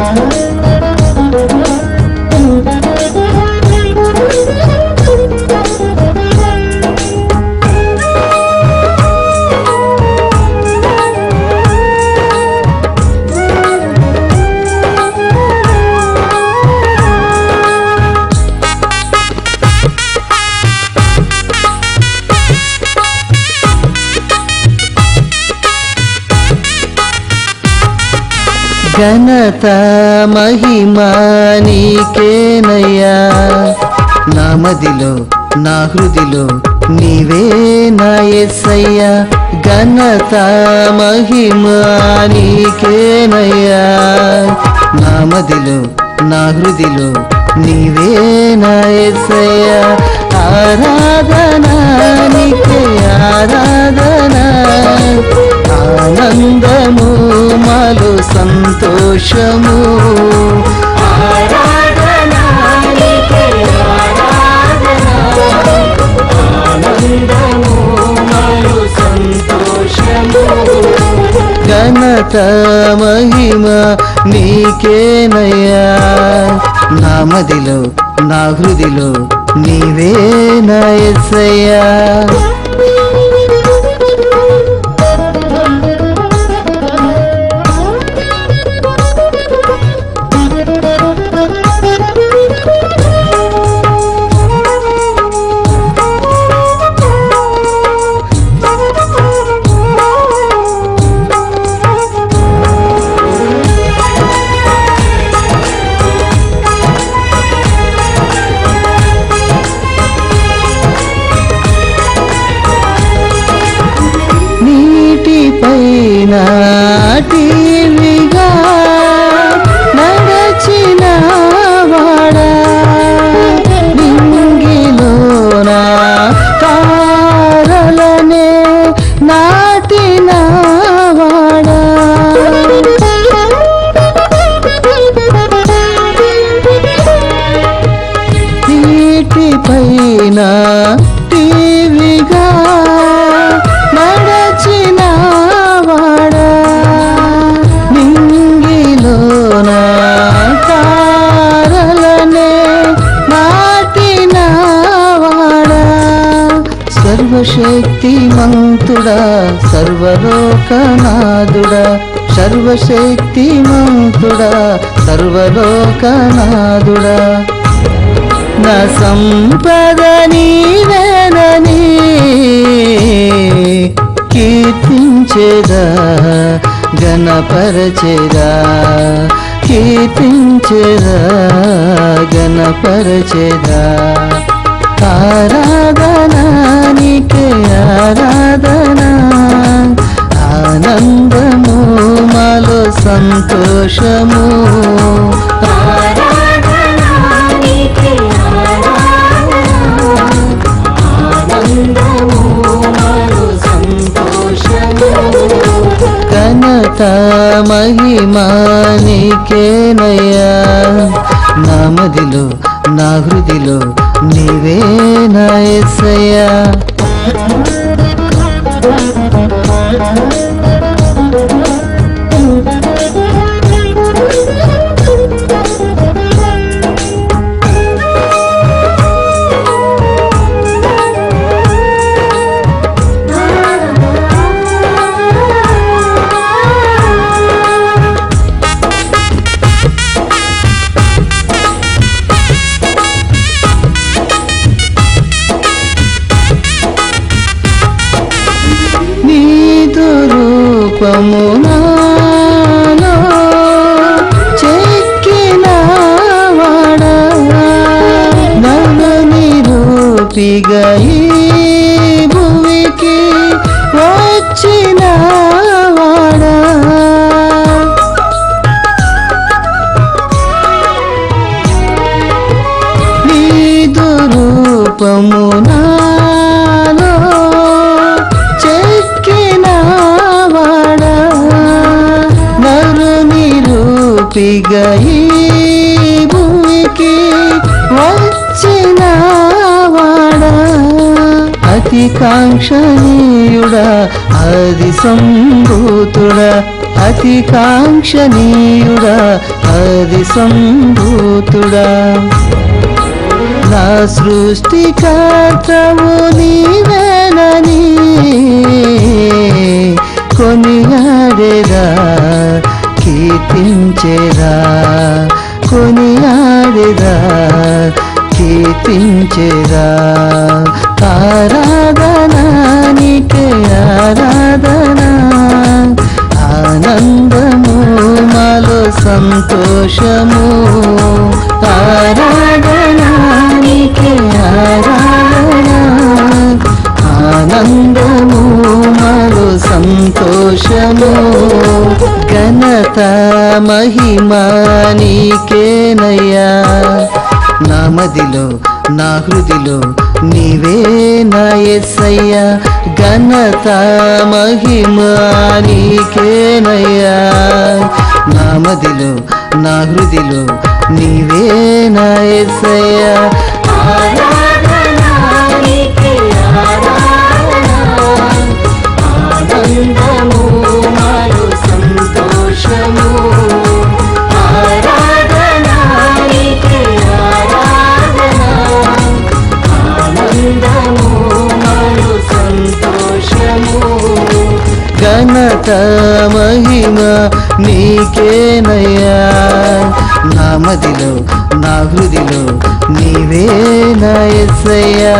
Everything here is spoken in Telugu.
Thank ఘనత మహిమా నీకేనయ్యా. నా మదిలో నా హృదిలో నీవే నా ఎస్సయ్యా. ఘనత మహిమా నీకేనయ్యా. నా మదిలో నా హృదిలో నీవే నా ఎస్సయ్యా. ఆరాధనా నీకే ఆరాధనా. ఆనందము సంతోషము. ఘనత మహిమ నీకేనయ్యా. నా మదిలో నా హృదిలో నీవే సర్వలోకనాథుడా సర్వశక్తి మంతుడా సర్వలోకనాథుడా. నా సంపద నీవేనని కీర్తించేదా గణపరచేదా కీర్తించేదా గణపరచేదా నీకేనయ్యా? నా మదిలో నా హృదిలో నీవే నిరూపిగా ఈ భూమికి వచ్చిన వాడా. నీదు రూపము నాలో చెక్కిన వాడా. నరు నిరూపిగా భూమికి కాంక్షణీయుడా అది సంభూతుడా అతి కాంక్షణీయుడా అది సంభూతుడా. నా సృష్టికర్తవు నీవేనని మహిమ నీకేనయ్యా. నా మదిలో నా హృదిలో నీవే నా ఎస్సయ్యా. ఘనత మహిమ నీకేనయ్యా. నా మదిలో నా హృదిలో నీవే నా ఎస్సయ్యా. ఘనత మహిమ నీకేనయ్యా నా మదిలో నా హృదిలో నీవే నా ఎస్సయ్యా